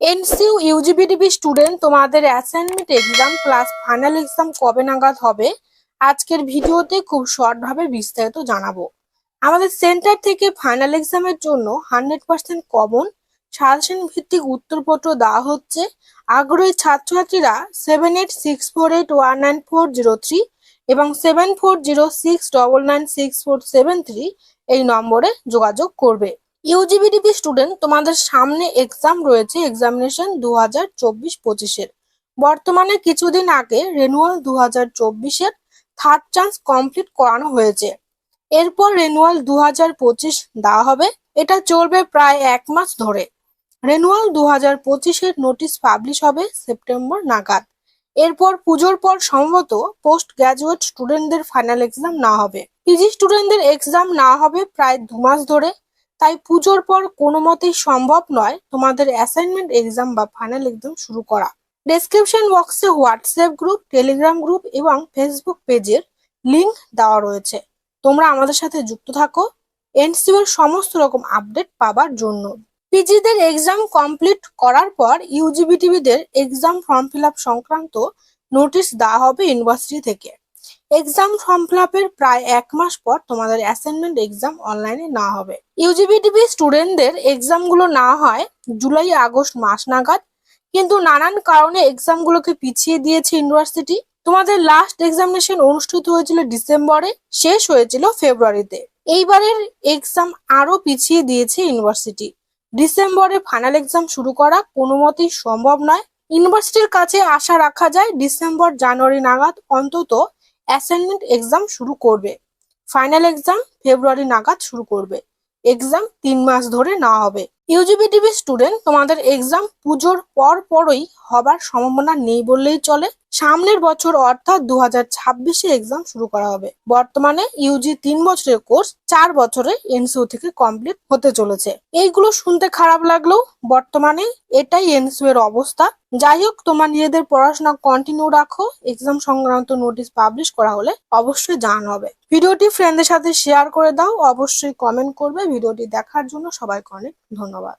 এনসিউ ইউজিবিডিবি স্টুডেন্ট তোমাদের assignment exam plus final exam কবে নাগাদ হবে? আজকের ভিডিওতে খুব শর্ট ভাবে বিস্তারিত জানাব। আমাদের সেন্টার থেকে ফাইনাল এক্সামের জন্য হান্ড্রেড পার্সেন্ট কমন সাজেশন ভিত্তিক উত্তরপত্র দেওয়া হচ্ছে। আগ্রহী ছাত্রছাত্রীরা seven eight six four eight one nine four zero three এবং seven four zero six double nine six four seven three এই নম্বরে যোগাযোগ করবে। ইউজিবিডিপি স্টুডেন্ট তোমাদের সামনে এক্সাম রয়েছে এক্সামিনেশন দু হাজার চব্বিশ পঁচিশের। বর্তমানে কিছুদিন আগে রেনুয়াল দু হাজার চব্বিশের থার্ড চান্স কমপ্লিট করানো হয়েছে। এরপর রেনুয়াল দু হাজার পঁচিশ দেওয়া হবে। এটা চলবে প্রায় এক মাস ধরে। রেনুয়াল দু হাজার পঁচিশের নোটিশ পাবলিশ হবে সেপ্টেম্বর নাগাদ। এরপর পুজোর পর সম্ভবত পোস্ট গ্রাজুয়েট স্টুডেন্টদের ফাইনাল এক্সাম না হবে। পিজি স্টুডেন্টদের এক্সাম না হবে প্রায় দু মাস ধরে। তাই পুজোর পর কোনো মতেই সম্ভব নয় তোমাদের অ্যাসাইনমেন্ট এক্সাম বা ফাইনাল এক্সাম শুরু করা। ডেসক্রিপশন বক্সে হোয়াটসঅ্যাপ গ্রুপ টেলিগ্রাম গ্রুপ এবং ফেসবুক পেজের লিংক দেওয়া রয়েছে। তোমরা আমাদের সাথে যুক্ত থাকো। এনসিউ এর সমস্ত রকম আপডেট পাবার জন্য। পিজিদের এক্সাম কমপ্লিট করার পর ইউজিবিটিভিদের এক্সাম ফর্ম ফিল সংক্রান্ত নোটিশ দেওয়া হবে ইউনিভার্সিটি থেকে। এক্সাম ফর্ম ফিল আপের প্রায় এক মাস পর তোমাদের অ্যাসাইনমেন্ট এক্সাম অনলাইনে না হবে। ইউজিবিটিভি স্টুডেন্টদের এক্সামগুলো না হয় জুলাই, আগস্ট মাস নাগাদ। কিন্তু নানান কারণে এক্সামগুলোকে পিছিয়ে দিয়েছে ইউনিভার্সিটি তোমাদের লাস্ট এক্সামিনেশন অনুষ্ঠিত হয়েছিল ডিসেম্বরে, শেষ হয়েছিল ফেব্রুয়ারিতে। এইবারের এক্সাম আরও পিছিয়ে দিয়েছে ইউনিভার্সিটি ডিসেম্বরে ফাইনাল এক্সাম শুরু করা কোনো মতেই সম্ভব নয়। ইউনিভার্সিটির কাছে আশা রাখা যায় ডিসেম্বর, জানুয়ারি নাগাদ অন্তত অ্যাসাইনমেন্ট এক্সাম শুরু করবে। ফাইনাল এক্সাম ফেব্রুয়ারি নাগাদ শুরু করবে। এক্সাম তিন মাস ধরে নেওয়া হবে। ইউজিবিটিভি স্টুডেন্ট তোমাদের এক্সাম পুজোর পর পরই হবার সম্ভাবনা নেই বললেই চলে। সামনের বছর অর্থাৎ দু হাজার ছাব্বিশে এক্সাম শুরু করা হবে। বর্তমানে ইউজি তিন বছরের কোর্স চার বছরে এনসিউ থেকে কমপ্লিট হতে চলেছে। এইগুলো শুনতে খারাপ লাগলেও বর্তমানে এটাই এনসিউ এর অবস্থা। যাই হোক, তোমার নিজেদের পড়াশোনা কন্টিনিউ রাখো। এক্সাম সংক্রান্ত নোটিশ পাবলিশ করা হলে অবশ্যই জানানো হবে। ভিডিওটি ফ্রেন্ডদের সাথে শেয়ার করে দাও। অবশ্যই কমেন্ট করবে। ভিডিওটি দেখার জন্য সবাইকে অনেক ধন্যবাদ।